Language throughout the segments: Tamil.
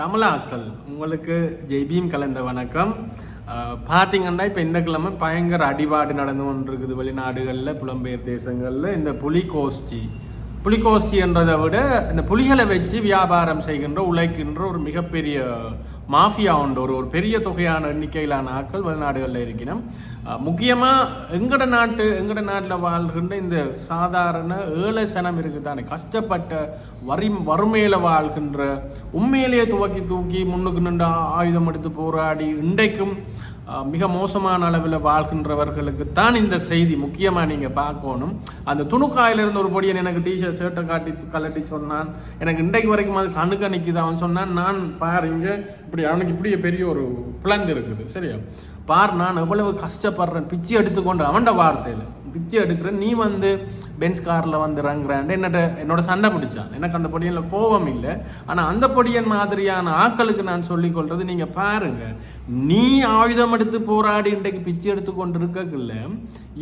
தமிழாக்கள். உங்களுக்கு ஜெய்பீம் கலந்த வணக்கம். பார்த்தீங்கன்னா இப்போ இந்த கிழமை பயங்கர அடிபாடு நடந்து கொண்டிருக்குது வெளிநாடுகளில் புலம்பெயர் தேசங்களில். இந்த புலிகோஷ்டி புலிகோஷ்டி என்றதை விட இந்த புலிகளை வச்சு வியாபாரம் செய்கின்ற உழைக்கின்ற ஒரு மிகப்பெரிய மாஃபியா உண்டு. ஒரு ஒரு பெரிய தொகையான எண்ணிக்கையிலான ஆட்கள் வெளிநாடுகளில் இருக்கணும் முக்கியமாக எங்கட நாட்டு எங்கட நாட்டில் வாழ்கின்ற இந்த சாதாரண ஏழை சனம் இருக்குதானே கஷ்டப்பட்ட வரி வறுமையில் வாழ்கின்ற உண்மையிலேயே துவக்கி தூக்கி முன்னுக்கு நின்று ஆயுதம் எடுத்து போராடி இன்றைக்கும் மிக மோசமான அளவில் வாழ்கின்றவர்களுக்கு தான் இந்த செய்தி முக்கியமாக நீங்கள் பார்க்கணும். அந்த துணுக்காயிலிருந்து ஒரு பொடியன் எனக்கு டிஷர்ட் ஷர்ட்டை காட்டி கலட்டி சொன்னான். எனக்கு இன்றைக்கு வரைக்கும் அது கணுக்க நிற்கிது அவன் சொன்னான் நான் பாருங்க இப்படி அவனுக்கு இப்படி பெரிய ஒரு பிளந்து இருக்குது. சரியா? பார் நான் எவ்வளவு கஷ்டப்படுறேன். பிச்சை எடுத்துக்கொண்டு அவன்ட வார்த்தையில். பிச்சை எடுக்கிறேன் நீ வந்து பென்ஸ் காரில் வந்து இறங்குறான்ட்டு என்னட்ட என்னோட சண்டை பிடிச்சான். எனக்கு அந்த பொடியனில் கோபம் இல்லை. ஆனால் அந்த பொடியன் மாதிரியான ஆக்களுக்கு நான் சொல்லிக்கொள்றது நீங்கள் பாருங்க. நீ ஆயுதம் எடுத்து போராடி இன்றைக்கு பிச்சை எடுத்து கொண்டு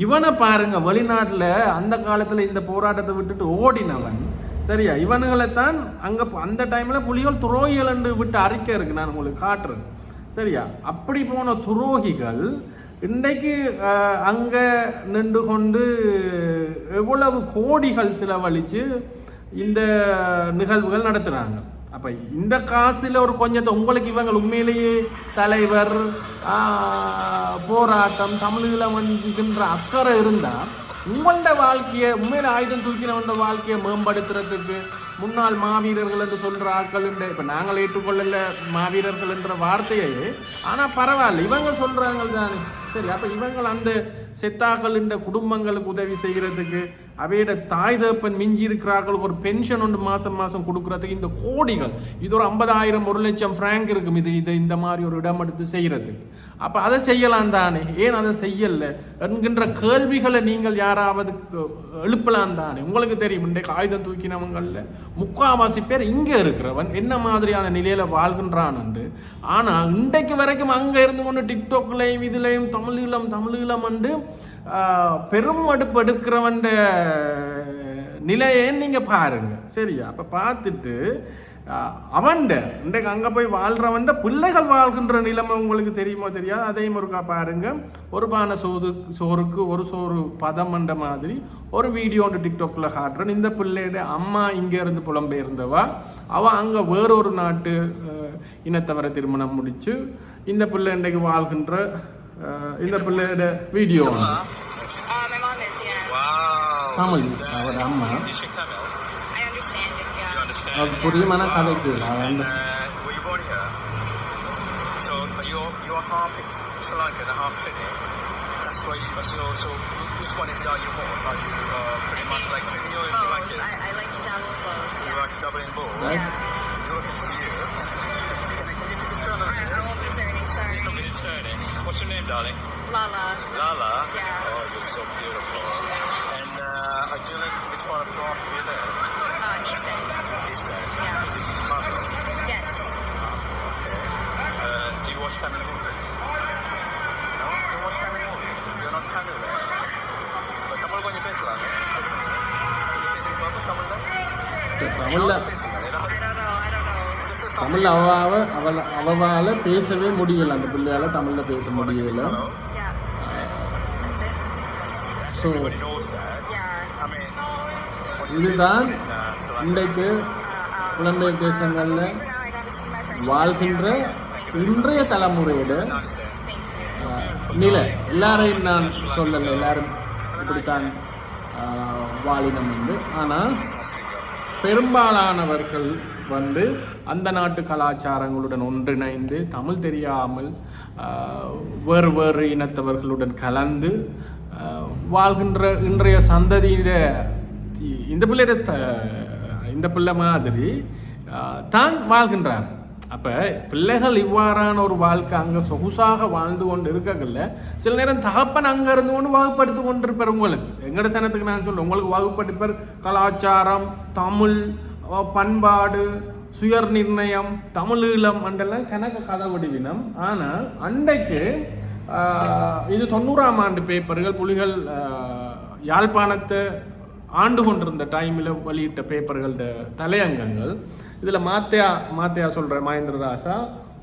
இவனை பாருங்க வெளிநாட்டில் அந்த காலத்தில் இந்த போராட்டத்தை விட்டுட்டு ஓடினவன். சரியா? இவனுங்களை தான் அங்கே அந்த டைமில் புலிகள் துரோகிகள் என்று விட்டு அறிக்கை இருக்கு. நான் உங்களுக்கு காட்டுறேன். சரியா? அப்படி போன துரோகிகள் இன்றைக்கு அங்கே நின்று கொண்டு எவ்வளவு கோடிகள் செலவழித்து இந்த நிகழ்வுகள் நடத்துகிறாங்க அப்போ இந்த காசில் ஒரு கொஞ்சத்தை உங்களுக்கு இவங்க உண்மையிலேயே தலைவர் போராட்டம் தமிழீழம் என்கின்ற அக்கறை இருந்தால் உங்களோட வாழ்க்கையை உண்மையில ஆயுதம் தூக்கினவண்ட வாழ்க்கையை மேம்படுத்துறதுக்கு முன்னாள் மாவீரர்கள் என்று சொல்ற ஆட்கள் இப்ப நாங்கள் ஏற்றுக்கொள்ளல மாவீரர்கள் என்ற வார்த்தையை. ஆனா பரவாயில்ல இவங்க சொல்றாங்க தானே சரி அப்ப இவங்க அந்த செத்தாக்கள் குடும்பங்களுக்கு உதவி செய்யறதுக்கு அவையோட தாய் தகப்பன் மிஞ்சி இருக்கிறார்கள் ஒரு பென்ஷன் ஒன்று மாதம் மாதம் கொடுக்குறதுக்கு இந்த கோடிகள். இது ஒரு ஐம்பதாயிரம் ஒரு லட்சம் ஃப்ராங்க் இருக்கும். இது இது இந்த மாதிரி ஒரு இடம் எடுத்து செய்கிறதுக்கு அப்போ அதை செய்யலாம் தானே? ஏன் அதை செய்யலை? என்கின்ற கேள்விகளை நீங்கள் யாராவது எழுப்பலாம் தானே? உங்களுக்கு தெரியும் இன்றைக்கு ஆயுதம் தூக்கினவங்களில் முக்காவாசி பேர் இங்கே இருக்கிறவன் என்ன மாதிரியான நிலையில் வாழ்கின்றான் என்று. ஆனால் இன்றைக்கு வரைக்கும் அங்கே இருந்து கொண்டு டிக்டாக்லையும் இதுலையும் தமிழீழம் தமிழீழம் என்று பெரும் அடுப்பு எடுக்கிறவன் நிலையை நீங்கள் பாருங்கள் சரியா? அப்போ பார்த்துட்டு அவன்ட இன்றைக்கு அங்கே போய் வாழ்கிறவன்ட பிள்ளைகள் வாழ்கின்ற நிலைமை உங்களுக்கு தெரியுமோ தெரியாது? அதையும் ஒருக்கா பாருங்க. ஒரு பானை சோறு சோறுக்கு ஒரு சோறு பதம் என்ற மாதிரி ஒரு வீடியோ ஒன்று டிக்டாக்ல காட்டுறேன். இந்த பிள்ளையோட அம்மா இங்கேருந்து புலம்பெயர்ந்தவா அவள் அங்கே வேறொரு நாட்டு இனத்தவரை திருமணம் முடித்து இந்த பிள்ளை இன்றைக்கு வாழ்கின்ற இந்த பிள்ளையோட வீடியோ ஒன்று Uh, my mom is, yeah. Wow. Tamil அவரோட அம்மா You speak Tamil? I understand it, You yeah. understand? அது புரியுமான கதைக்கு அவன் And, அந்த uh, were you born here? So you're you're half Sri Lankan and half Trini. That's why you. So so which one is are you more? Are you uh, pretty much like Trini or Sri Both. Lankan? I, I like to dabble in both, You yeah. like to double in both. Right. Yeah. Looking to you. Can you, can you just turn I, over I here? won't be turning, sorry. Look at it turning. What's your name, darling? Lala. Lala. Yeah. Oh, you're so beautiful. And uh, do you live which part of Toronto do you live? Uh, East End. Eastern. Yeah. Is it Chicago? Yes. Okay. Uh, do you watch Tamil movies? No? You watch Tamil movies? You're not Tamil then? But Tamil கொஞ்சம் பேசலாங்க நீங்க பேசுங்க பாப்போம் தமிழ்ல தமிழ் அவாவ அவள் அவளால பேசவே முடியல. அந்த பிள்ளையால தமிழ்ல பேச முடியல. ஸோ இதுதான் uh? இன்றைக்கு புலம்பெயர் தேசங்கள்ல gotta see my friend. வாழ்கின்ற இன்றைய தலைமுறையோட நிலை எல்லாரையும் நான் சொல்லலை. எல்லாரும் இப்படித்தான் வாழினம் உண்டு ஆனால் பெரும்பாலானவர்கள் வந்து அந்த நாட்டு கலாச்சாரங்களுடன் ஒன்றிணைந்து தமிழ் தெரியாமல் வேறு வேறு இனத்தவர்களுடன் கலந்து வாழ்கின்ற இன்றைய சந்ததியிட இந்த பிள்ளையிட த- இந்த பிள்ளை மாதிரி தான் வாழ்கின்றார். அப்போ பிள்ளைகள் இவ்வாறான ஒரு வாழ்க்கை அங்கே சொகுசாக வாழ்ந்து கொண்டு இருக்கல சில நேரம் தகப்பன் அங்கே இருந்து கொண்டு வகுப்படுத்தி கொண்டிருப்பார் உங்களுக்கு. எங்கட சனத்துக்கு நான் சொல்றேன் உங்களுக்கு வகுப்படுப்பார் கலாச்சாரம் தமிழ் பண்பாடு சுயர் நிர்ணயம் தமிழீழம் அண்டெல்லாம் கணக்கு கதை வடிவினம். ஆனால் அன்றைக்கு இது தொண்ணூறாம் ஆண்டு பேப்பர்கள் புலிகள் யாழ்ப்பாணத்தை ஆண்டு கொண்டிருந்த டைமில் வெளியிட்ட பேப்பர்களோட தலையங்கங்கள். இதில் மாத்தியா மாத்தியா சொல்கிற மகேந்திர ராசா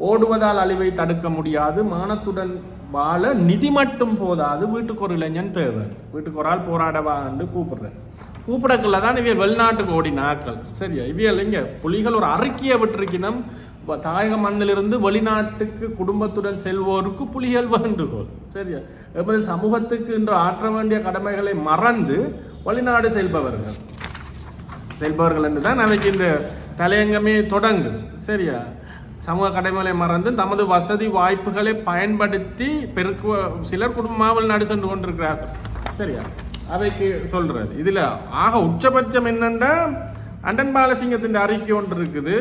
ஓடுவதால் அழிவை தடுக்க முடியாது மானத்துடன் வாழ நிதி மட்டும் போதாது வீட்டுக்கு ஒரு இளைஞன் தேவை. வீட்டுக்கு ஒரு ஆள் போராடவா? என்று கூப்பிடுறேன் கூப்பிடக்கல்ல தான் இவியல் வெளிநாட்டுக்கு ஓடின ஆக்கள் சரியா? இவியல் இல்லைங்க புலிகள் ஒரு அறிக்கையை விட்டிருக்கணும் தாயக மண்ணிலிருந்து வெளிநாட்டுக்கு குடும்பத்துடன் செல்வோருக்கு புலிகள் வேண்டுகோள். சரியா? எமது சமூகத்துக்கு இன்று ஆற்ற வேண்டிய கடமைகளை மறந்து வெளிநாடு செல்பவர்கள். செல்பவர்கள் என்று தான் நமக்கு இந்த தலையங்கமே தொடங்குது. சரியா? சமூக கடமைகளை மறந்து தமது வசதி வாய்ப்புகளை பயன்படுத்தி பெருக்குவ சிலர் குடும்பமாக நாடு சென்று கொண்டிருக்கிறார்கள். சரியா? அவைக்கு சொல்கிறது இதில் ஆக உச்சபட்சம் என்னென்னா அண்டன் பாலசிங்கத்தின் அறிக்கை ஒன்று இருக்குது.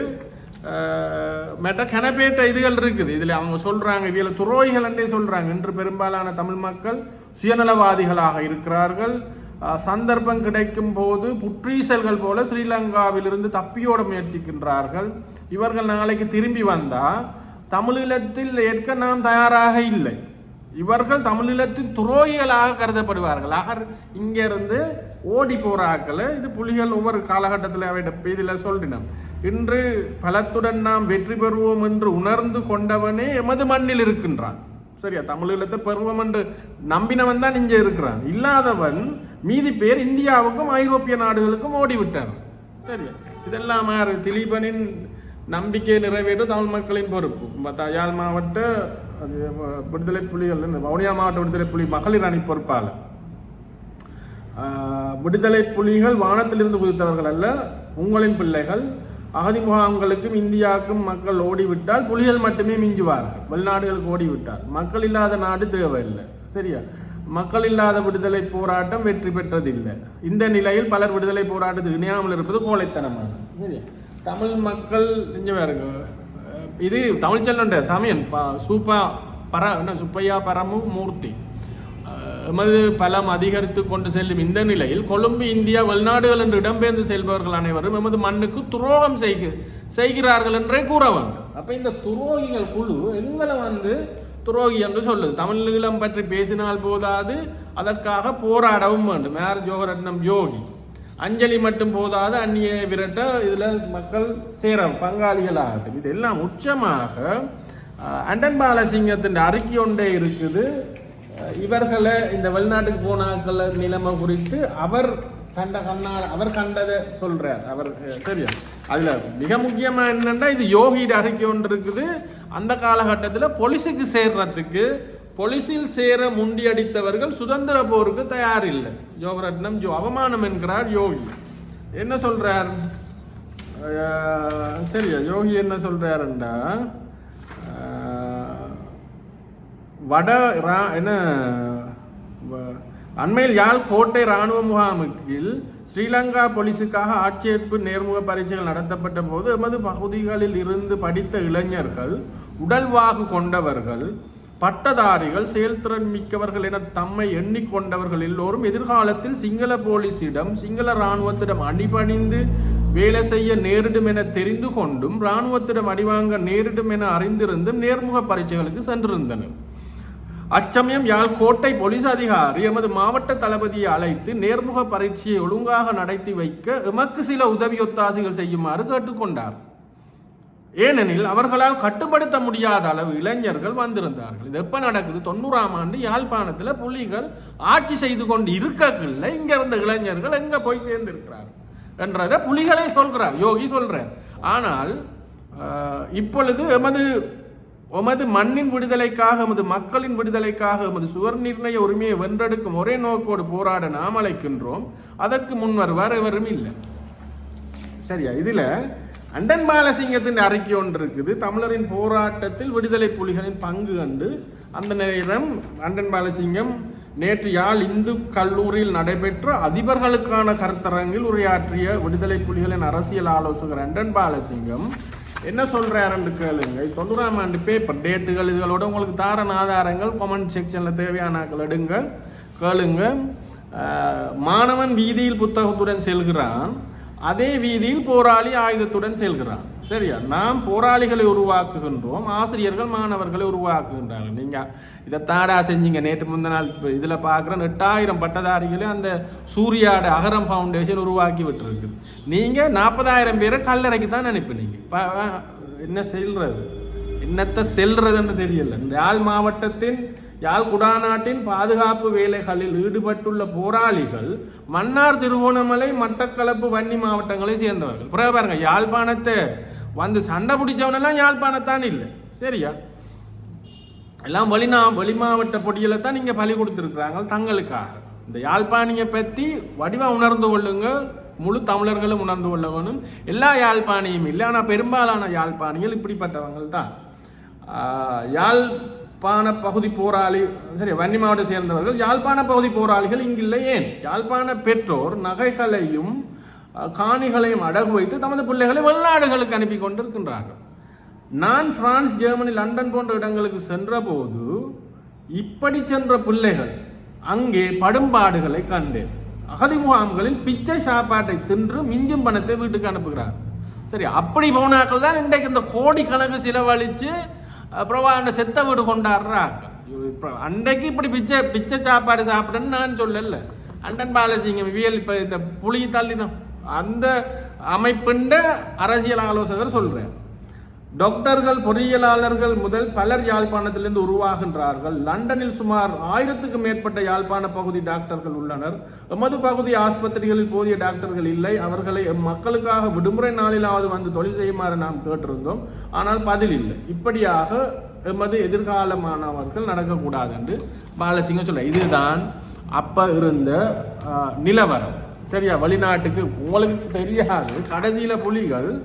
மெட்ட கனப்பேட்ட இதுகள் இருக்குது. இதில் அவங்க சொல்கிறாங்க இதில் துரோகிகள் என்றே சொல்கிறாங்க இன்று பெரும்பாலான தமிழ் மக்கள் சுயநலவாதிகளாக இருக்கிறார்கள். சந்தர்ப்பம் கிடைக்கும் போது புற்றீசல்கள் போல ஸ்ரீலங்காவிலிருந்து தப்பியோட முயற்சிக்கின்றார்கள். இவர்கள் நாளைக்கு திரும்பி வந்தால் தமிழீழத்தில் ஏற்க நாம் தயாராக இல்லை. இவர்கள் தமிழீழத்தின் துரோகிகளாக கருதப்படுவார்கள். ஆக இங்கேருந்து ஓடி போகிற ஆக்களை இது புலிகள் ஒவ்வொரு காலகட்டத்தில் அவையிட்ட இதில் சொல்லினோம். இன்று பலத்துடன் நாம் வெற்றி பெறுவோம் என்று உணர்ந்து கொண்டவனே எமது மண்ணில் இருக்கின்றான். சரியா? தமிழீழத்தை பெறுவோம் என்று நம்பினவன் தான் இங்கே இருக்கிறான். இல்லாதவன் மீதி பேர் இந்தியாவுக்கும் ஐரோப்பிய நாடுகளுக்கும் ஓடிவிட்டான். சரியா? இதெல்லாம் திலீபனின் நம்பிக்கை நிறைவேற்ற தமிழ் மக்களின் பொறுப்பு. மத்த யாழ் மாவட்ட அது விடுதலை புலிகள் வவுனியா மாவட்ட விடுதலை புலி மகளிர் அணி பொறுப்பாளர். விடுதலை புலிகள் வானத்திலிருந்து குதித்தவர்கள் அல்ல உங்களின் பிள்ளைகள். அகதி முகாம்களுக்கும் இந்தியாவுக்கும் மக்கள் ஓடிவிட்டால் புலிகள் மட்டுமே மிஞ்சுவார்கள். வெளிநாடுகளுக்கு ஓடிவிட்டால். மக்கள் இல்லாத நாடு தேவையில்லை. சரியா? மக்கள் இல்லாத விடுதலை போராட்டம் வெற்றி பெற்றதில்லை. இந்த நிலையில் பலர் விடுதலை போராட்டத்தில் இணையாமல் இருப்பது கோழைத்தனமானது. சரியா? தமிழ் மக்கள் இங்கே பாருங்க இது தமிழ் செல்லுண்ட தமிழன் ப- சூப்பா பர என்ன சுப்பையா பரமு மூர்த்தி எமது பலம் அதிகரித்து கொண்டு செல்லும் இந்த நிலையில் கொழும்பு இந்தியா வெளிநாடுகள் என்று இடம்பெயர்ந்து செல்பவர்கள் அனைவரும் எமது மண்ணுக்கு துரோகம் செய்க செய்கிறார்கள் என்றே கூற வேண்டும் அப்போ இந்த துரோகிகள் குழு எங்களை வந்து துரோகி என்று சொல்லுது தமிழீழம் பற்றி பேசினால் போதாது அதற்காக போராடவும் வேண்டும் மேர் ஜோகரட்னம் யோகி அஞ்சலி மட்டும் போதாது அந்நிய விரட்ட இதில் மக்கள் சேர பங்காளிகளாகட்டும். இதெல்லாம் உச்சமாக அண்டன் பாலசிங்கத்தின் அறிக்கை ஒன்றே இருக்குது. இவர்களை இந்த வெளிநாட்டுக்கு போனாக்கள் நிலைமை குறித்து அவர் கண்ட கண்ணால் அவர் கண்டதை சொல்கிறார் அவர் சரியா அதில் மிக முக்கியமாக என்னென்னா இது யோகியோட அறிக்கை ஒன்று இருக்குது. அந்த காலகட்டத்தில் பொலிஸுக்கு சேர்றதுக்கு பொலிசில் சேர முண்டியடித்தவர்கள் சுதந்திர போருக்கு தயார் இல்லை யோகரத்னம் ஜோ அவமானம் என்கிறார் யோகி. என்ன சொல்றார்? சரியா யோகி என்ன சொல்றாருண்டா? வட ரா- என்ன வ- அண்மையில் யாழ் கோட்டை இராணுவ முகாமுக்கில் ஸ்ரீலங்கா போலீஸுக்காக ஆட்சேர்ப்பு நேர்முக பரீட்சைகள் நடத்தப்பட்ட போது எமது பகுதிகளில் இருந்து படித்த இளைஞர்கள் உடல்வாகு கொண்டவர்கள் பட்டதாரிகள் செயல்திறன் மிக்கவர்கள் என தம்மை எண்ணிக்கொண்டவர்கள் எல்லோரும் எதிர்காலத்தில் சிங்கள போலீசிடம் சிங்கள இராணுவத்திடம் அணிபணிந்து வேலை செய்ய நேரிடும் என தெரிந்து கொண்டும் இராணுவத்திடம் அடிவாங்க நேரிடும் என அறிந்திருந்தும் நேர்முக பரீட்சைகளுக்கு சென்றிருந்தனர். அச்சமயம் யாழ் கோட்டை போலீஸ் அதிகாரி எமது மாவட்ட தளபதியை அழைத்து நேர்முக பரீட்சையை ஒழுங்காக நடத்தி வைக்க எமக்கு சில உதவி ஒத்தாசைகள் செய்யுமாறு கேட்டுக்கொண்டார். ஏனெனில் அவர்களால் கட்டுப்படுத்த முடியாத அளவு இளைஞர்கள் வந்திருந்தார்கள். இது எப்போ நடக்குது? தொண்ணூறாம் ஆண்டு யாழ்ப்பாணத்தில் புலிகள் ஆட்சி செய்து கொண்டு இருக்கவில்லை இங்கே இருந்த இளைஞர்கள் எங்கே போய் சேர்ந்திருக்கிறார் என்றதை புலிகளே சொல்கிறார் யோகி சொல்கிறார் ஆனால் இப்பொழுது எமது எமது மண்ணின் விடுதலைக்காக எமது மக்களின் விடுதலைக்காக எமது சுவர் நிர்ணய உரிமையை வென்றெடுக்கும் ஒரே நோக்கோடு போராட நாம் அழைக்கின்றோம். அதற்கு முன்வர் வருவார் எவரும் இல்லை. சரியா? இதில் அண்டன் பாலசிங்கத்தின் அறிக்கை ஒன்று இருக்குது. தமிழரின் போராட்டத்தில் விடுதலை புலிகளின் பங்கு கண்டு அந்த நேரம் அண்டன் பாலசிங்கம் நேற்று யாழ் இந்து கல்லூரியில் நடைபெற்ற அதிபர்களுக்கான கருத்தரங்கில் உரையாற்றிய விடுதலை புலிகளின் அரசியல் ஆலோசகர் அண்டன் பாலசிங்கம் என்ன சொல்றாருன்னு கேளுங்க. தொண்ணூறாம் ஆண்டு பேப்பர் டேட்டுகள் இதுகளோட உங்களுக்கு தாரன் ஆதாரங்கள் கமெண்ட் செக்ஷனில் தேவையானாக்கள் எடுங்க. கேளுங்க. மாணவன் வீதியில் புத்தகத்துடன் செல்கிறான். அதே வீதியில் போராளி ஆயுதத்துடன் செல்கிறான் சரியா? நாம் போராளிகளை உருவாக்குகின்றோம் ஆசிரியர்கள் மாணவர்களை உருவாக்குகின்றார்கள். நீங்கள் இதை தாடா செஞ்சீங்க. நேற்று முந்தின நாள் இப்போ இதில் பார்க்குறேன் எட்டாயிரம் பட்டதாரிகளை அந்த சூர்யாட அகரம் ஃபவுண்டேஷன் உருவாக்கி விட்டுருக்கு. நீங்கள் நாற்பதாயிரம் பேரை கல்லறைக்கு தான் அனுப்பினீங்க. ப- என்ன செல்றது? என்னத்தை செல்றதுன்னு தெரியல. இந்த யாழ் மாவட்டத்தின் யாழ் குடாநாட்டின் பாதுகாப்பு வேலைகளில் ஈடுபட்டுள்ள போராளிகள் மன்னார் திருவோணமலை மட்டக்களப்பு வன்னி மாவட்டங்களை சேர்ந்தவர்கள். பிறகு பாருங்க யாழ்ப்பாணத்தை வந்து சண்டை பிடிச்சவனெல்லாம் யாழ்ப்பாணத்தான் இல்லை. சரியா? எல்லாம் வெளிநா வெளி மாவட்ட பொடியில தான் நீங்கள் பலி கொடுத்துருக்குறாங்க தங்களுக்காக. இந்த யாழ்ப்பாணியை பற்றி வடிவாக உணர்ந்து கொள்ளுங்க முழு தமிழர்களும் உணர்ந்து கொள்ளவனும் எல்லா யாழ்ப்பாணியும் இல்லை. ஆனால் பெரும்பாலான யாழ்ப்பாணிகள் இப்படிப்பட்டவங்கள் தான் யாழ் யாழ்ப்பாண பகுதி போராளி சரி வன்னி மாவட்டம் சேர்ந்தவர்கள். யாழ்ப்பாண பகுதி போராளிகள் இங்கில்லை ஏன்? யாழ்ப்பாண பெற்றோர் நகைகளையும் காணிகளையும் அடகு வைத்து தமது பிள்ளைகளை வெளிநாடுகளுக்கு அனுப்பி கொண்டிருக்கின்றார்கள். நான் பிரான்ஸ் ஜெர்மனி லண்டன் போன்ற இடங்களுக்கு சென்றபோது இப்படி சென்ற பிள்ளைகள் அங்கே படும்பாடுகளை கண்டேன். அகதி முகாம்களில் பிச்சை சாப்பாட்டை தின்று மிஞ்சும் பணத்தை வீட்டுக்கு அனுப்புகிறார். சரி அப்படி போனாக்கள் தான் இன்றைக்கு இந்த கோடிக்கணக்கு செலவழித்து அப்புறம் அந்த செத்த வீடு கொண்டாடுறாங்க இப்போ அன்றைக்கு இப்படி பிச்சை பிச்சை சாப்பாடு சாப்பிடுன்னு நான் சொல்லல. அண்டன் பாலசிங்கம் விவியல் இப்போ இந்த புளி தள்ளினோம் அந்த அமைப்புண்ட அரசியல் ஆலோசகர் சொல்கிறேன் டாக்டர்கள் பொறியியலாளர்கள் முதல் பலர் யாழ்ப்பாணத்திலிருந்து உருவாகின்றார்கள். லண்டனில் சுமார் ஆயிரத்துக்கும் மேற்பட்ட யாழ்ப்பாண பகுதி டாக்டர்கள் உள்ளனர். எமது பகுதி ஆஸ்பத்திரிகளில் போதிய டாக்டர்கள் இல்லை. அவர்களை மக்களுக்காக விடுமுறை நாளிலாவது வந்து தொழில் செய்யுமாறு நாம் கேட்டிருந்தோம். ஆனால் பதில் இல்லை. இப்படியாக எமது எதிர்காலமானவர்கள் நடக்கக்கூடாது என்று பாலசிங்கம் சொல்ல இதுதான் அப்போ இருந்த நிலவரம். சரியா? வெளிநாட்டுக்கு உங்களுக்கு தெரியாது. கடைசியில புலிகள்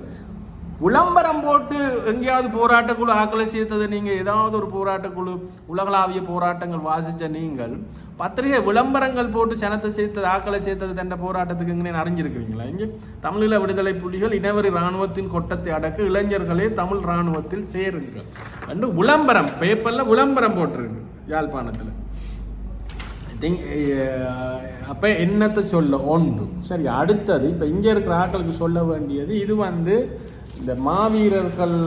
விளம்பரம் போட்டு எங்கேயாவது போராட்டக்குழு ஆக்களை சேர்த்ததை நீங்கள் ஏதாவது ஒரு போராட்டக்குழு உலகளாவிய போராட்டங்கள் வாசித்த நீங்கள் பத்திரிகை விளம்பரங்கள் போட்டு சனத்தை சேர்த்தது ஆக்களை சேர்த்தது தண்ட போராட்டத்துக்கு எங்கே அறிஞ்சிருக்கிறீங்களா இங்கே தமிழீழ விடுதலை புலிகள் இனவரி இராணுவத்தின் கொட்டத்தை அடக்க இளைஞர்களே தமிழ் இராணுவத்தில் சேருங்கள். என்று விளம்பரம் பேப்பரில் விளம்பரம் போட்டிருக்கு யாழ்ப்பாணத்தில். திங்க் அப்போ என்னத்தை சொல்ல? ஒன்று. சரி அடுத்தது இப்போ இங்கே இருக்கிற ஆக்களுக்கு சொல்ல வேண்டியது இது வந்து இந்த மாவீரர்கள்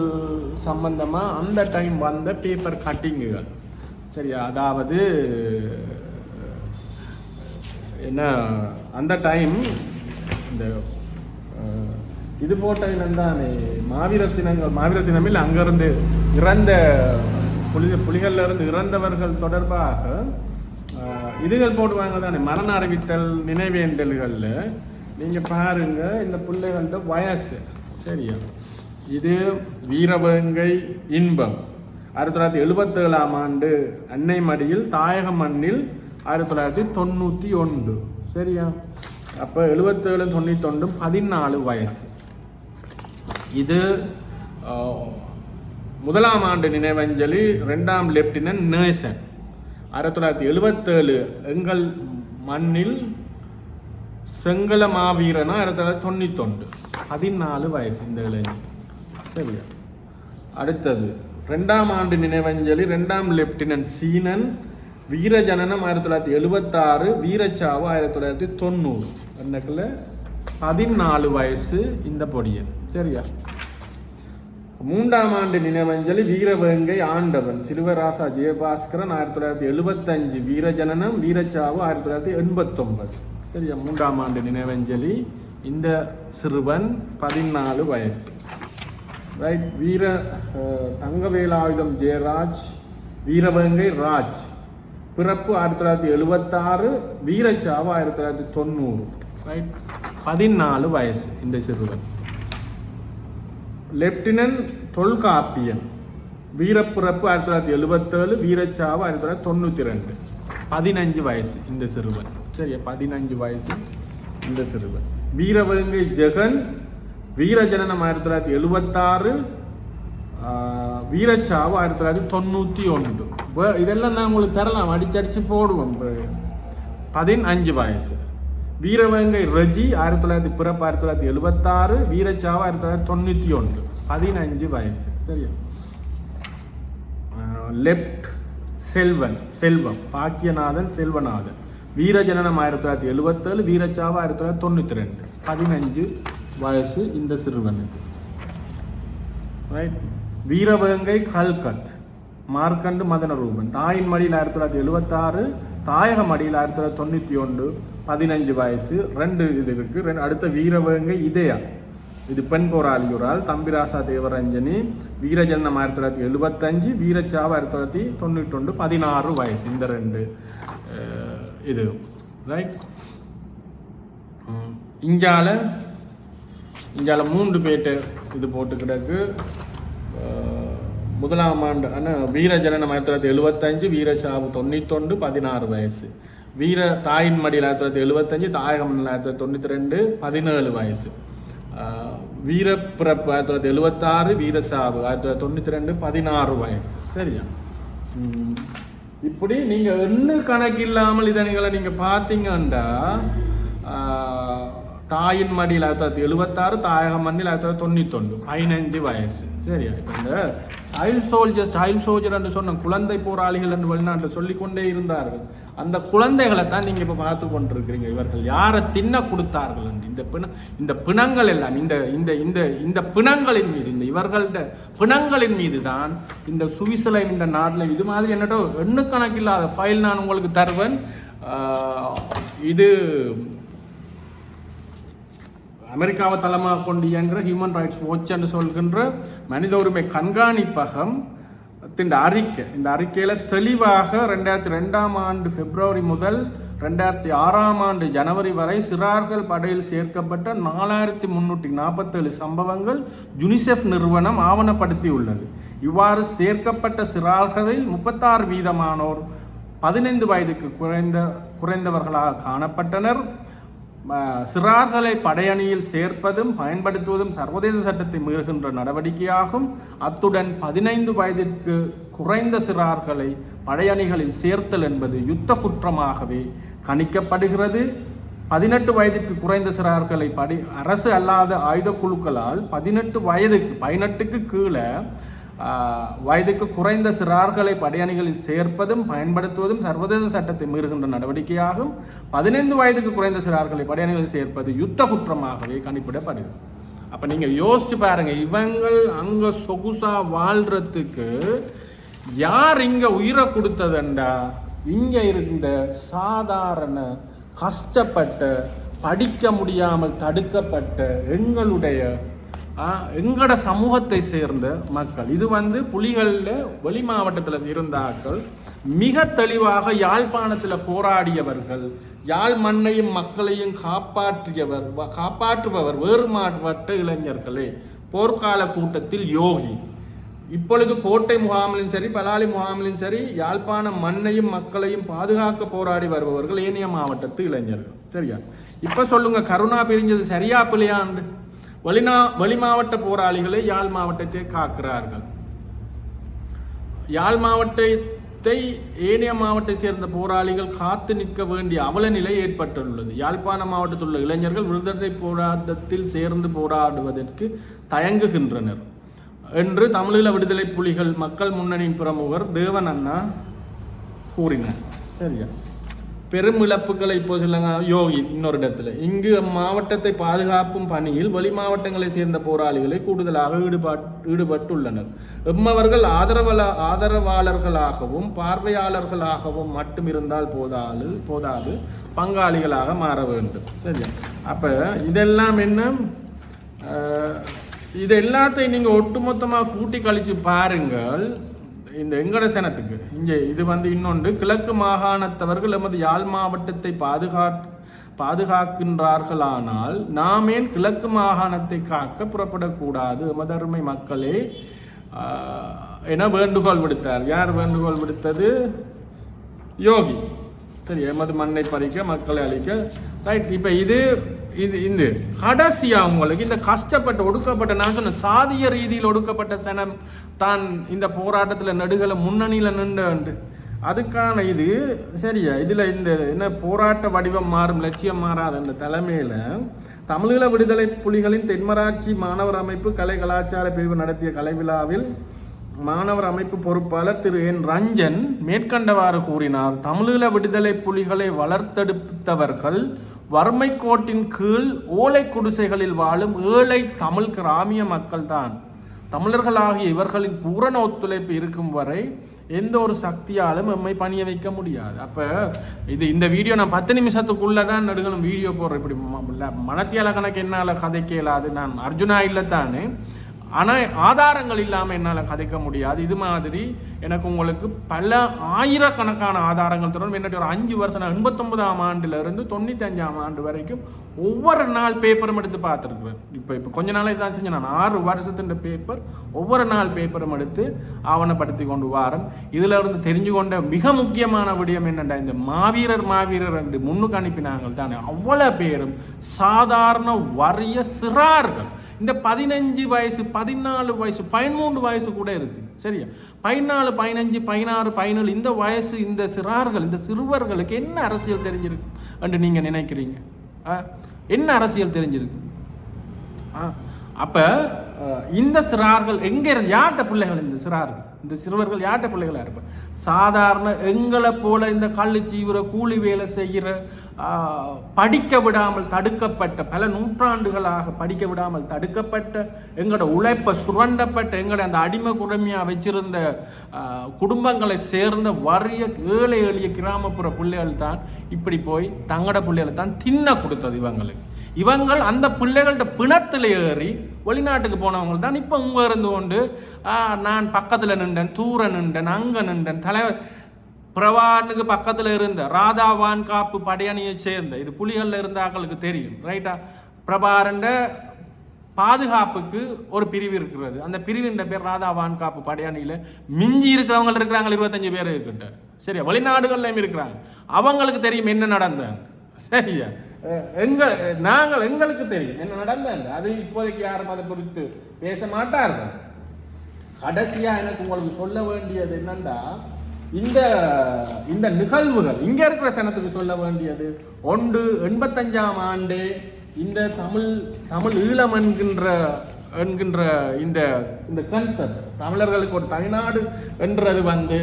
சம்பந்தமாக அந்த டைம் வந்த பேப்பர் கட்டிங்குகள் சரியா? அதாவது என்ன அந்த டைம் இந்த இது போட்ட இனம் மாவீர மாவீரர் தினங்கள் மாவீரர் தினமில் அங்கிருந்து இறந்த புலி புலிகள்ல இருந்து இறந்தவர்கள் தொடர்பாக இதுகள் போடுவாங்க தானே? மரண அறிவித்தல் நினைவேந்தல்களில். நீங்கள் பாருங்கள் இந்த பிள்ளைகளோட வயசு. சரியா? இது வீரவேங்கை இன்பம். ஆயிரத்தி தொள்ளாயிரத்தி எழுபத்தேழாம் ஆண்டு அன்னை மடியில் தாயக மண்ணில் ஆயிரத்தி தொள்ளாயிரத்தி தொண்ணூற்றி ஒன்று. சரியா? அப்போ எழுபத்தேழு தொண்ணூத்தொன்று பதினாலு வயசு. இது முதலாம் ஆண்டு நினைவஞ்சலி ரெண்டாம் லெப்டினன்ட் நேசன். ஆயிரத்தி தொள்ளாயிரத்தி எழுபத்தேழு எங்கள் மண்ணில் செங்கல மாவீரனா ஆயிரத்தி தொள்ளாயிரத்தி தொண்ணூத்தொண்டு பதினாலு வயசு இந்த இளைஞர் சரியா? அடுத்தது ரெண்டாம் ஆண்டு நினைவஞ்சலி ரெண்டாம் லெப்டினன்ட் சீனன் வீரஜனனம் ஆயிரத்தி தொள்ளாயிரத்தி எழுபத்தாறு வீரச்சாவு ஆயிரத்தி தொள்ளாயிரத்தி தொண்ணூறு. என்னக்குள்ள? பதினாலு வயசு இந்த பொடியன். சரியா? மூன்றாம் ஆண்டு நினைவஞ்சலி வீரவேங்கை ஆண்டவன் சிலுவராசா ஜெயபாஸ்கரன் ஆயிரத்தி தொள்ளாயிரத்தி எழுபத்தஞ்சு வீரஜனனம் வீரச்சாவு ஆயிரத்தி தொள்ளாயிரத்தி எண்பத்தொன்பது. சரியா மூன்றாம் ஆண்டு நினைவஞ்சலி. இந்த சிறுவன் பதினாலு வயசு. ரைட் வீர தங்கவேலாயுதம் ஜெயராஜ் வீரவங்கை ராஜ். பிறப்பு ஆயிரத்தி தொள்ளாயிரத்தி எழுபத்தாறு வீரச்சாவு ஆயிரத்தி தொள்ளாயிரத்தி தொண்ணூறு. ரைட் பதினாலு வயசு இந்த சிறுவன். லெப்டினன்ட் தொல்காப்பியன். வீரப்பிறப்பு ஆயிரத்தி தொள்ளாயிரத்தி எழுபத்தேழு வீரச்சாவு ஆயிரத்தி தொள்ளாயிரத்தி தொண்ணூற்றி ரெண்டு. பதினஞ்சு வயசு இந்த சிறுவன். சரி பதினஞ்சு வயசு இந்த சிறுவன் வீரவங்கை ஜெகன் வீரஜனனம் ஆயிரத்தி தொள்ளாயிரத்தி எழுபத்தாறு வீரச்சாவு ஆயிரத்தி தொள்ளாயிரத்தி தொண்ணூற்றி ஒன்று. இப்போ இதெல்லாம் நான் உங்களுக்கு தரலாம். அடிச்சடிச்சு போடுவோம். பதினஞ்சு வயசு. வீரவங்கை ரஜி ஆயிரத்தி தொள்ளாயிரத்தி பிறப்பு ஆயிரத்தி தொள்ளாயிரத்தி எழுபத்தாறு வீரச்சாவு ஆயிரத்தி தொள்ளாயிரத்தி தொண்ணூற்றி ஒன்று. பதினஞ்சு வயசு. சரியா? லெப்ட் செல்வன் செல்வம் பாக்கியநாதன் செல்வநாதன். வீரஜனனம் ஆயிரத்தி தொள்ளாயிரத்தி எழுபத்தேழு வீரச்சாவு ஆயிரத்தி தொள்ளாயிரத்தி தொண்ணூற்றி ரெண்டு. பதினஞ்சு வயசு இந்த சிறுவனுக்கு. ரைட் வீரவேங்கை கல்கத் மார்க்கண்டு மதனரூபன். தாயின் மடியில் ஆயிரத்தி தொள்ளாயிரத்தி எழுபத்தாறு தாயக மடியில் ஆயிரத்தி தொள்ளாயிரத்தி தொண்ணூற்றி ஒன்று பதினஞ்சு வயசு ரெண்டு இது இருக்குது ரெண்டு அடுத்த வீரவேங்கை இதயா. இது பெண் போராளியூரால் தம்பிராசா தேவரஞ்சனி வீரஜன்னம் ஆயிரத்தி தொள்ளாயிரத்தி எழுபத்தஞ்சு வீரச்சாவ ஆயிரத்தி தொள்ளாயிரத்தி தொண்ணூற்றி ஒன்று பதினாறு வயசு இந்த ரெண்டு. இது ரைட் இங்கால இங்கால மூன்று பேட்டு இது போட்டு கிடக்கு முதலாம் ஆண்டு ஆனால் வீர ஜனனம் ஆயிரத்தி தொள்ளாயிரத்தி எழுபத்தஞ்சு வீரசாவு தொண்ணூத்தொண்டு பதினாறு வயசு. வீர தாயின் மடியில் ஆயிரத்தி தொள்ளாயிரத்தி எழுபத்தஞ்சு தாயகம் ஆயிரத்தி தொள்ளாயிரத்தி தொண்ணூற்றி ரெண்டு பதினேழு வயசு. வீரப்பிறப்பு ஆயிரத்தி தொள்ளாயிரத்தி எழுபத்தாறு வீரசாவு ஆயிரத்தி தொள்ளாயிரத்தி தொண்ணூற்றி ரெண்டு பதினாறு வயசு. சரியா? இப்படி நீங்கள் எண்ணு கணக்கு இல்லாமல் இதை நீங்களை நீங்கள் பார்த்தீங்கன்னா தாயின் மடியில் ஆயிரத்தி தொள்ளாயிரத்தி எழுபத்தாறு தாயக மண்ணில் ஆயிரத்தி தொள்ளாயிரத்தி தொண்ணூத்தொன்று பதினஞ்சு வயசு. சரியா? இப்போ இந்த சைல்ட் சோல்ஜர்ஸ் சைல்ட் சோல்ஜர் என்று சொன்ன குழந்தை போராளிகள் என்று வெளிநாட்டில் சொல்லிக்கொண்டே இருந்தார்கள். அந்த குழந்தைகளை தான் நீங்கள் இப்போ பார்த்து கொண்டிருக்கிறீங்க. இவர்கள் யாரை தின்ன கொடுத்தார்கள் என்று. இந்த பிண இந்த பிணங்கள் எல்லாம் இந்த இந்த இந்த இந்த பிணங்களின் மீது இந்த இவர்கள்ட பிணங்களின் மீது தான் இந்த சுவிசலைன் இந்த நாட்டில் இது மாதிரி என்னட்டோ எண்ணுக்கணக்கில்லாத ஃபைல் நான் உங்களுக்கு தருவேன். இது அமெரிக்காவை தளமாக கொண்டு இயங்குகிற ஹியூமன் ரைட்ஸ் வாட்ச் என்று சொல்கின்ற மனித உரிமை கண்காணிப்பகம் இந்த அறிக்கை. இந்த அறிக்கையில் தெளிவாக ரெண்டாயிரத்தி ரெண்டாம் ஆண்டு பிப்ரவரி முதல் ரெண்டாயிரத்தி ஆறாம் ஆண்டு ஜனவரி வரை சிறார்கள் படையில் சேர்க்கப்பட்ட நாலாயிரத்தி முன்னூற்றி நாற்பத்தேழு சம்பவங்கள் யுனிசெஃப் நிறுவனம் ஆவணப்படுத்தியுள்ளது. இவ்வாறு சேர்க்கப்பட்ட சிறார்களில் முப்பத்தாறு வீதமானோர் பதினைந்து வயதுக்கு குறைந்த குறைந்தவர்களாக காணப்பட்டனர். சிறார்களை படையணியில் சேர்ப்பதும் பயன்படுத்துவதும் சர்வதேச சட்டத்தை மீறுகின்ற நடவடிக்கையாகும். அத்துடன் பதினைந்து வயதிற்கு குறைந்த சிறார்களை படையணிகளில் சேர்த்தல் என்பது யுத்த குற்றமாகவே கணிக்கப்படுகிறது. பதினெட்டு வயதிற்கு குறைந்த சிறார்களை படி அரசு அல்லாத ஆயுத குழுக்களால் பதினெட்டு வயதுக்கு பதினெட்டுக்கு கீழே வயதுக்கு குறைந்த சிறார்களை படையணிகளில் சேர்ப்பதும் பயன்படுத்துவதும் சர்வதேச சட்டத்தை மீறுகின்ற நடவடிக்கையாகும். பதினைந்து வயதுக்கு குறைந்த சிறார்களை படையணிகளில் சேர்ப்பது யுத்த குற்றமாகவே கணிப்பிடப்படுகிறது. அப்போ நீங்கள் யோசிச்சு பாருங்கள் இவங்கள் அங்கே சொகுசாக வாழ்கிறதுக்கு யார் இங்கே உயிரை கொடுத்ததுண்டா? இங்கே இருந்த சாதாரண கஷ்டப்பட்ட படிக்க முடியாமல் தடுக்கப்பட்ட எங்களுடைய எங்களோட சமூகத்தை சேர்ந்த மக்கள். இது வந்து புலிகளில் வெளி மாவட்டத்தில் இருந்தார்கள். மிக தெளிவாக யாழ்ப்பாணத்தில் போராடியவர்கள் யாழ் மண்ணையும் மக்களையும் காப்பாற்றியவர் காப்பாற்றுபவர் வேறு மாவட்ட இளைஞர்களே. போர்க்கால கூட்டத்தில் யோகி. இப்பொழுது கோட்டை முகாமிலும் சரி பலாலி முகாமிலும் சரி யாழ்ப்பாண மண்ணையும் மக்களையும் பாதுகாக்க போராடி வருபவர்கள் ஏனைய மாவட்டத்து இளைஞர்கள். சரியா? இப்போ சொல்லுங்க கருணா பிரிஞ்சது சரியா பிள்ளையாண்டு வெளிநா வெளி மாவட்ட போராளிகளை யாழ் மாவட்டத்தை காக்கிறார்கள். யாழ் மாவட்டத்தை ஏனைய மாவட்டத்தை சேர்ந்த போராளிகள் காத்து நிற்க வேண்டிய அவல நிலை ஏற்பட்டுள்ளது. யாழ்ப்பாண மாவட்டத்தில் உள்ள இளைஞர்கள் விடுதலை போராட்டத்தில் சேர்ந்து போராடுவதற்கு தயங்குகின்றனர் என்று தமிழீழ விடுதலை புலிகள் மக்கள் முன்னணியின் பிரமுகர் தேவன் அண்ணா கூறினார். சரியா? பெரும் இழப்புகளை இப்போ சொல்லுங்க யோகி இன்னொரு இடத்துல. இங்கு மாவட்டத்தை பாதுகாப்பும் பணியில் வெளி மாவட்டங்களை சேர்ந்த போராளிகளை கூடுதலாக ஈடுபாட் ஈடுபட்டுள்ளனர். எம்மவர்கள் ஆதரவல ஆதரவாளர்களாகவும் பார்வையாளர்களாகவும் மட்டும் இருந்தால் போதாது போதாது பங்காளிகளாக மாற வேண்டும். சரியா? அப்போ இதெல்லாம் என்ன? இது எல்லாத்தையும் நீங்கள் ஒட்டுமொத்தமாக கூட்டி கழித்து பாருங்கள். இந்த எங்கடசனத்துக்கு இங்கே இது வந்து இன்னொன்று கிழக்கு மாகாணத்தவர்கள் எமது யாழ் மாவட்டத்தை பாதுகா பாதுகாக்கின்றார்களானால் நாம் ஏன் கிழக்கு மாகாணத்தை காக்க புறப்படக்கூடாது? எமது மக்களே என வேண்டுகோள் விடுத்தார். யார் வேண்டுகோள் விடுத்தது? யோகி. சரி எமது மண்ணை பறிக்க மக்களை அழிக்க. ரைட் இப்போ இது இது இந்த கடைசியா உங்களுக்கு. இந்த கஷ்டப்பட்ட ஒடுக்கப்பட்ட நான் சொன்ன சாதிய ரீதியில் ஒடுக்கப்பட்ட சனம் தான் இந்த போராட்டத்தில் நடுகளை முன்னணியில் நின்று அதுக்கான இது சரியா இதில் இந்த என்ன போராட்ட வடிவம் மாறும் லட்சியம் மாறாத அந்த தலைமையில் தமிழீழ விடுதலை புலிகளின் தென்மராட்சி மாணவர் அமைப்பு கலை கலாச்சார பிரிவு நடத்திய கலை விழாவில் மாணவர் அமைப்பு பொறுப்பாளர் திரு என் ரஞ்சன் மேற்கண்டவாறு கூறினார் தமிழீழ விடுதலை புலிகளை வளர்த்தெடுத்தவர்கள் வறுமை கோட்டின் கீழ் ஓலை குடிசைகளில் வாழும் ஏழை தமிழ் கிராமிய மக்கள்தான். தமிழர்களாகிய இவர்களின் பூரண ஒத்துழைப்பு இருக்கும் வரை எந்த ஒரு சக்தியாலும் எம்மை பணிய வைக்க முடியாது. அப்போ இது இந்த வீடியோ நான் பத்து நிமிஷத்துக்குள்ளே தான் நடுகளும் வீடியோ போடுறேன். இப்படி மனத்தியால கணக்கு என்னால் கதைக்க இயலாது நான் அர்ஜுனா இல்லை தானே ஆனால் ஆதாரங்கள் இல்லாமல் என்னால் கதைக்க முடியாது. இது மாதிரி எனக்கு உங்களுக்கு பல ஆயிரக்கணக்கான ஆதாரங்கள் தரும். என்னுடைய ஒரு அஞ்சு வருஷம் நான் எண்பத்தொன்பதாம் ஆண்டுலேருந்து தொண்ணூத்தஞ்சாம் ஆண்டு வரைக்கும் ஒவ்வொரு நாள் பேப்பரும் எடுத்து பார்த்துருக்குறேன். இப்போ இப்போ கொஞ்ச நாளாக இதான் செஞ்சேன். நான் ஆறு வருஷத்தின் பேப்பர் ஒவ்வொரு நாள் பேப்பரும் எடுத்து ஆவணப்படுத்தி கொண்டு வாரன். இதில் இருந்து தெரிஞ்சு கொண்ட மிக முக்கியமான விடயம் என்னென்னா இந்த மாவீரர் மாவீரர் என்று முன்னுக்கு அனுப்பினாங்க தானே அவ்வளோ பேரும் சாதாரண வறிய சிறார்கள். இந்த பதினஞ்சு வயசு பதினாலு வயசு பதிமூன்று வயசு கூட இருக்குது சரியா? பதினாலு பதினஞ்சு பதினாறு பதினேழு இந்த வயசு இந்த சிறார்கள் இந்த சிறுவர்களுக்கு என்ன அரசியல் தெரிஞ்சிருக்கு என்று நீங்கள் நினைக்கிறீங்க? ஆ? என்ன அரசியல் தெரிஞ்சிருக்கு? ஆ, இந்த சிறார்கள் எங்கே இருந்து யார்கிட்ட பிள்ளைகள் இந்த சிறார்கள்? இந்த சிறுவர்கள் யார்கிட்ட பிள்ளைகளாக இருப்பார் சாதாரண எங்களை போல இந்த கள்ளு சீவுற கூலி வேலை செய்கிற படிக்க விடாமல் தடுக்கப்பட்ட பல நூற்றாண்டுகளாக படிக்க விடாமல் தடுக்கப்பட்ட எங்களோட உழைப்பை சுரண்டப்பட்ட எங்களோட அந்த அடிமை குடுமையாக வச்சிருந்த குடும்பங்களை சேர்ந்த வறிய ஏழை எளிய கிராமப்புற பிள்ளைகள் தான் இப்படி போய் தங்களோட பிள்ளைகளை தான் தின்ன கொடுத்தது இவங்களுக்கு. இவங்கள் அந்த பிள்ளைகள்கிட்ட பிணத்தில் ஏறி வெளிநாட்டுக்கு போனவங்க தான் இப்போ உங்கள் இருந்து கொண்டு நான் பக்கத்தில் நின்றேன் தூர நின்றேன் அங்கே நின்றேன் தலைவர். பிரவானுக்கு பக்கத்தில் இருந்த ராதாவான் காப்பு படையணியை சேர்ந்த இது புலிகளில் இருந்த ஆக்களுக்கு தெரியும் ரைட்டா பிரபாரண்ட பாதுகாப்புக்கு ஒரு பிரிவு இருக்கிறது. அந்த பிரிவின் பேர் ராதா வான்காப்பு படையணியில் மிஞ்சி இருக்கிறவங்க இருக்கிறாங்க இருபத்தஞ்சு பேர் இருக்கிட்ட சரியா? வெளிநாடுகள்லையும் இருக்கிறாங்க. அவங்களுக்கு தெரியும் என்ன நடந்த சரியா? எங்கள் நாங்கள் எங்களுக்கு தெரியும். என்ன நடந்தது அது இப்போதைக்கு யாரும் அதை குறித்து பேச மாட்டார்கள். கடைசியா எனக்கு உங்களுக்கு சொல்ல வேண்டியது என்னண்டா? இந்த இந்த நிகழ்வுகள் இங்க இருக்கிற சனத்துக்கு சொல்ல வேண்டியது ஒன்று எண்பத்தஞ்சாம் ஆண்டு இந்த தமிழ் தமிழ் ஈழம் என்கின்ற என்கின்ற இந்த இந்த கன்செப்ட் தமிழர்களுக்கு ஒரு தனிநாடு என்றது வந்து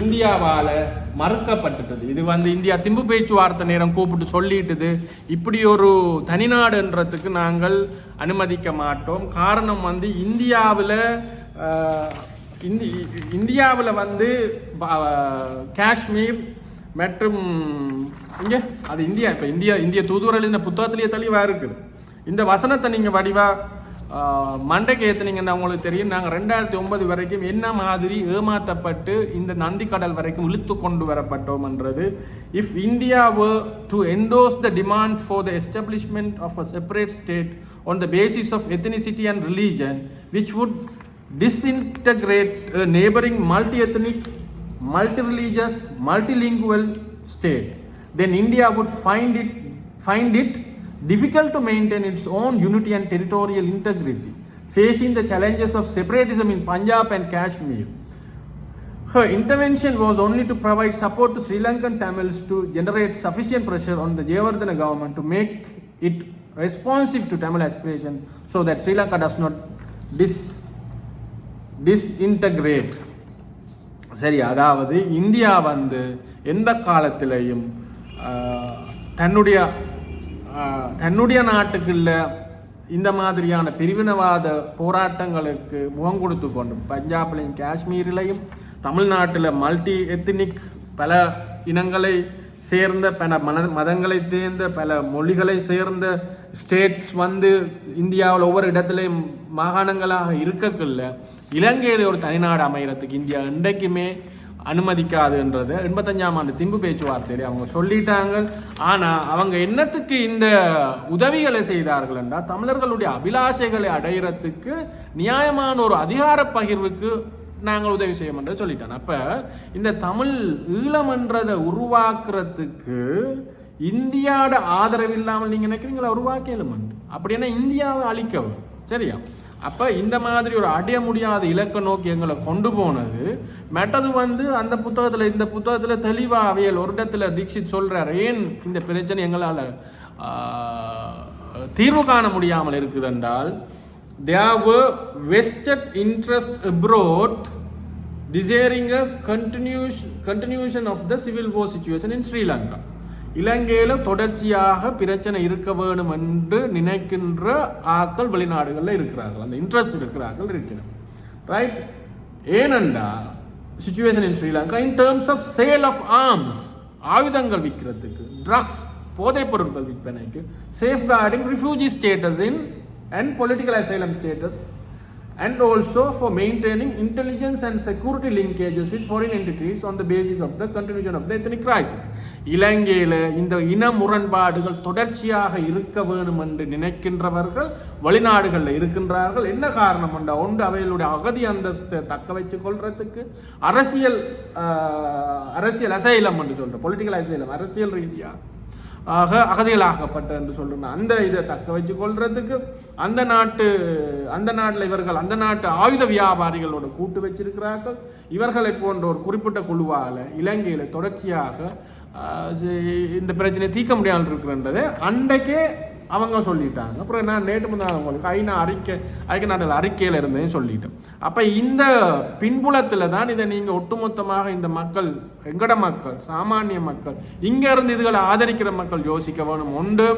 இந்தியாவால் மறுக்கப்பட்டுட்டது. இது வந்து இந்தியா திம்பு பேச்சுவார்த்தை நேரம் கூப்பிட்டு சொல்லிட்டுது. இப்படி ஒரு தனிநாடுன்றதுக்கு நாங்கள் அனுமதிக்க மாட்டோம். காரணம் வந்து இந்தியாவில் இந்தி இந்தியாவில் வந்து காஷ்மீர் மற்றும் இங்கே அது இந்தியா இப்போ இந்தியா இந்திய தூதுவரில் இந்த புத்தகத்திலேயே தெளிவாக இருக்குது. இந்த வசனத்தை நீங்கள் வடிவாக மண்டைக்கு ஏற்றுனீங்கன்னா உங்களுக்கு தெரியும் நாங்கள் ரெண்டாயிரத்தி ஒன்பது வரைக்கும் என்ன மாதிரி ஏமாற்றப்பட்டு இந்த நந்திக்கடல் வரைக்கும் இழுத்து கொண்டு வரப்பட்டோம் என்றது if India were to endorse the demand for the establishment of a separate state on the basis of ethnicity and religion which would disintegrate neighbouring multi ethnic multi religious multilingual state then India would find it find it difficult to maintain its own unity and territorial integrity, facing the challenges of separatism in Punjab and Kashmir. Her intervention was only to provide support to Sri Lankan Tamils to generate sufficient pressure on the Jayawardena government to make it responsive to Tamil aspiration so that Sri Lanka does not dis disintegrate சரி அதாவது இந்தியா வந்து எந்த காலத்திலையும் ஆஹ், தன்னுடைய ஆஹ், தன்னுடைய நாட்டுக்குள்ள இந்த மாதிரியான பிரிவினவாத போராட்டங்களுக்கு முகம் கொடுத்து கொண்டு பஞ்சாப்லையும் காஷ்மீரிலையும் தமிழ்நாட்டில் மல்டி எத்னிக் பல இனங்களை சேர்ந்த பல மன மதங்களை சேர்ந்த பல மொழிகளை சேர்ந்த ஸ்டேட்ஸ் வந்து இந்தியாவில் ஒவ்வொரு இடத்துலையும் மாகாணங்களாக இருக்கக்குள்ள இலங்கையில் ஒரு தனிநாடு அமைகிறதுக்கு இந்தியா இன்றைக்குமே அனுமதிக்காதுன்றது. எண்பத்தஞ்சாம் ஆண்டு திம்பு பேச்சுவார்த்தையில அவங்க சொல்லிட்டாங்க. ஆனால் அவங்க என்னத்துக்கு இந்த உதவிகளை செய்தார்கள் என்றால் தமிழர்களுடைய அபிலாஷைகளை அடையிறதுக்கு நியாயமான ஒரு அதிகார பகிர்வுக்கு நாங்கள் உதவி செய்ய முடியும் சொல்லிட்டோம் அப்போ இந்த தமிழ் ஈழமன்றதை உருவாக்குறதுக்கு இந்தியாவோட ஆதரவு இல்லாமல் நீங்கள் நினைக்கிறீங்களா? உருவாக்கலுமன் அப்படின்னா இந்தியாவை அழிக்கவும் சரியா? அப்போ இந்த மாதிரி ஒரு அடைய முடியாத இலக்கை நோக்கி எங்களை கொண்டு போனது. மெட்டது வந்து அந்த புத்தகத்தில் இந்த புத்தகத்தில் தெளிவாக அவையல் ஒரு இடத்துல தீக்ஷித் சொல்கிறார் ஏன் இந்த பிரச்சனை எங்களால் தீர்வு காண முடியாமல் இருக்குது என்றால் there vested interest abroad desiring a continuous continuation of the civil war situation in Sri Lanka இலங்கையில் தொடர்ச்சியாக பிரச்சனை இருக்க வேணும் என்று நினைக்கின்ற ஆக்கள் வெளிநாடுகளில் இருக்கிறார்கள். அந்த இன்ட்ரெஸ்ட் இருக்கிறார்கள் இருக்கிறோம் ரைட் ஏனெண்டா situation in Sri Lanka in terms of sale of arms ஆயுதங்கள் விற்கிறதுக்கு ட்ரக்ஸ் போதைப் பொருட்கள் விற்பனைக்கு safeguarding refugee status in and political asylum status and also for maintaining intelligence and security linkages with foreign entities on the basis of the continuation of the ethnic crisis. இலங்கையில் இந்த இன முரண்பாடுகள் தொடர்ச்சியாக இருக்க வேணும் என்று நினைக்கின்றவர்கள் வெளிநாடுகளில் இருக்கின்றார்கள். என்ன காரணம் என்ற ஒன்று அவைகளுடைய அகதி அந்தஸ்தை தக்க வைத்து கொள்றதுக்கு அரசியல் அரசியல் அசைலம் என்று சொல்கிறோம் பொலிட்டிக்கல் அசைலம் அரசியல் ரீதியாக ஆக அகதிகளாகப்பட்ட என்று சொல்கிறோம் அந்த இதை தக்க வச்சு கொள்றதுக்கு அந்த நாட்டு அந்த நாட்டில் இவர்கள் அந்த நாட்டு ஆயுத வியாபாரிகளோட கூட்டு வச்சிருக்கிறார்கள் இவர்களை போன்ற ஒரு குறிப்பிட்ட குழுவால் இலங்கையில் தொடர்ச்சியாக இந்த பிரச்சனையை தீர்க்க முடியாமல் இருக்கிறன்றது அன்றைக்கே அவங்க சொல்லிட்டாங்க. அப்புறம் நான் நேற்று முன்னாள் அவங்களுக்கு ஐநா அறிக்கை ஐக்கிய நாட்டில் அறிக்கையில் இருந்தேன் சொல்லிட்டேன் அப்போ இந்த பின்புலத்தில் தான் இதை நீங்கள் ஒட்டுமொத்தமாக இந்த மக்கள் எங்கட மக்கள் சாமானிய மக்கள் இங்கே இருந்து இதுகளை ஆதரிக்கிற மக்கள் யோசிக்க வேணும். உண்டு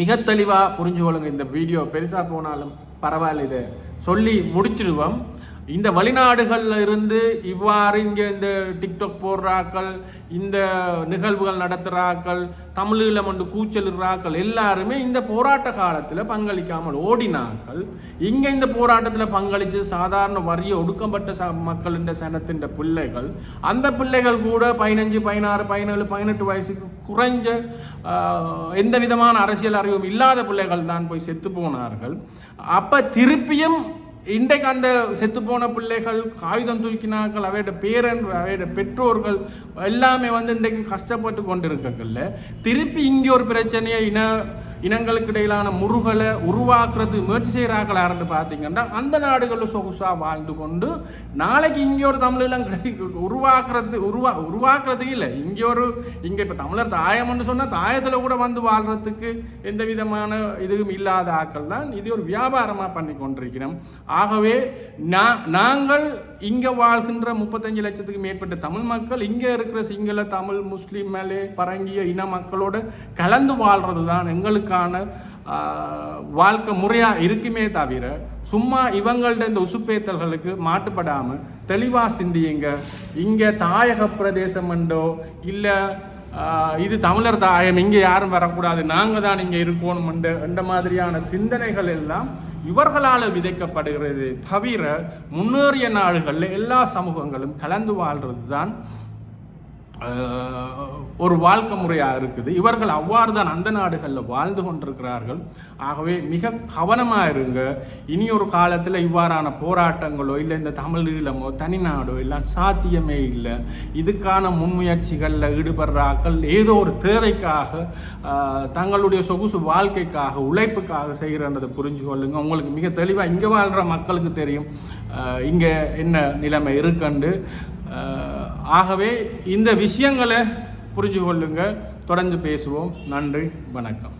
மிக தெளிவாக புரிஞ்சு கொள்ளுங்க இந்த வீடியோ. பெருசாக போனாலும் பரவாயில்ல இதை சொல்லி முடிச்சிடுவோம் இந்த வெளிநாடுகளில் இருந்து இவ்வாறு இங்கே இந்த டிக்டாக் போடுறாக்கள் இந்த நிகழ்வுகள் நடத்துகிறாக்கள் தமிழில் வந்து கூச்சலிடுறாக்கள் எல்லாருமே இந்த போராட்ட காலத்தில் பங்களிக்காமல் ஓடினார்கள். இங்கே இந்த போராட்டத்தில் பங்களித்து சாதாரண வறிய ஒடுக்கப்பட்ட ச மக்களின் சனத்தின் பிள்ளைகள். அந்த பிள்ளைகள் கூட பதினஞ்சு பதினாறு பதினேழு பதினெட்டு வயசுக்கு குறைஞ்ச எந்த விதமான அரசியல் அறிவும் இல்லாத பிள்ளைகள் தான் போய் செத்து போனார்கள். அப்போ திருப்பியும் இன்றைக்கு அந்த செத்துப்போன பிள்ளைகள் காகிதம் தூக்கினார்கள் அவையோட பேரன் அவையோட பெற்றோர்கள் எல்லாமே வந்து இன்றைக்கு கஷ்டப்பட்டு கொண்டிருக்கல திருப்பி இங்கே ஒரு பிரச்சனையை இன இனங்களுக்கு இடையிலான முருகலை உருவாக்குறது முயற்சி செய்கிறார்கள் யாருன்னு பார்த்தீங்கன்னா அந்த நாடுகளில் சொகுசாக வாழ்ந்து கொண்டு நாளைக்கு இங்கே ஒரு தமிழீழம் உருவாக்குறது உருவா உருவாக்குறதுக்கு இல்லை. இங்கே ஒரு இங்கே இப்போ தமிழர் தாயம்னு சொன்னால் தாயத்தில் கூட வந்து வாழ்கிறதுக்கு எந்த விதமான இதுவும் இல்லாத ஆக்கள் தான். இது ஒரு வியாபாரமாக பண்ணி கொண்டிருக்கிறோம். ஆகவே நான் நாங்கள் இங்கே வாழ்கின்ற முப்பத்தஞ்சு லட்சத்துக்கு மேற்பட்ட தமிழ் மக்கள் இங்கே இருக்கிற சிங்கள தமிழ் முஸ்லீம் மலே பரங்கிய இன மக்களோட கலந்து வாழ்கிறது தான் எங்களுக்கு ஆஹ், வாழ்க்கை முறையாக இருக்குமே தவிர சும்மா இவங்கள்ட்ட இந்த உசுப்பேத்தல்களுக்கு மாட்டுப்படாமல் தெளிவாக சிந்தியுங்க. இங்கே தாயக பிரதேசம் என்றோ இல்லை இது தமிழர் தாயம் இங்கே யாரும் வரக்கூடாது நாங்கள் தான் இங்கே இருக்கணும் என்ற மாதிரியான சிந்தனைகள் எல்லாம் இவர்களால் விதைக்கப்படுகிறது தவிர முன்னேறிய நாடுகளில் எல்லா சமூகங்களும் கலந்து வாழ்றது தான் ஒரு வாழ்க்கை முறையாக இருக்குது. இவர்கள் அவ்வாறு தான் அந்த நாடுகளில் வாழ்ந்து கொண்டிருக்கிறார்கள். ஆகவே மிக கவனமாக இருங்க. இனி ஒரு காலத்தில் இவ்வாறான போராட்டங்களோ இல்லை இந்த தமிழ் ஈழமோ தனிநாடோ எல்லாம் சாத்தியமே இல்லை. இதுக்கான முன்முயற்சிகளில் ஈடுபடுறாக்கள் ஏதோ ஒரு தேவைக்காக தங்களுடைய சொகுசு வாழ்க்கைக்காக உழைப்புக்காக செய்கிறன்றதை புரிஞ்சு கொள்ளுங்க. உங்களுக்கு மிக தெளிவாக இங்கே வாழ்கிற மக்களுக்கு தெரியும். இங்கே என்ன நிலைமை இருக்குண்டு. ஆகவே இந்த விஷயங்களை புரிஞ்சு கொள்ளுங்கள் தொடர்ந்து பேசுவோம். நன்றி வணக்கம்.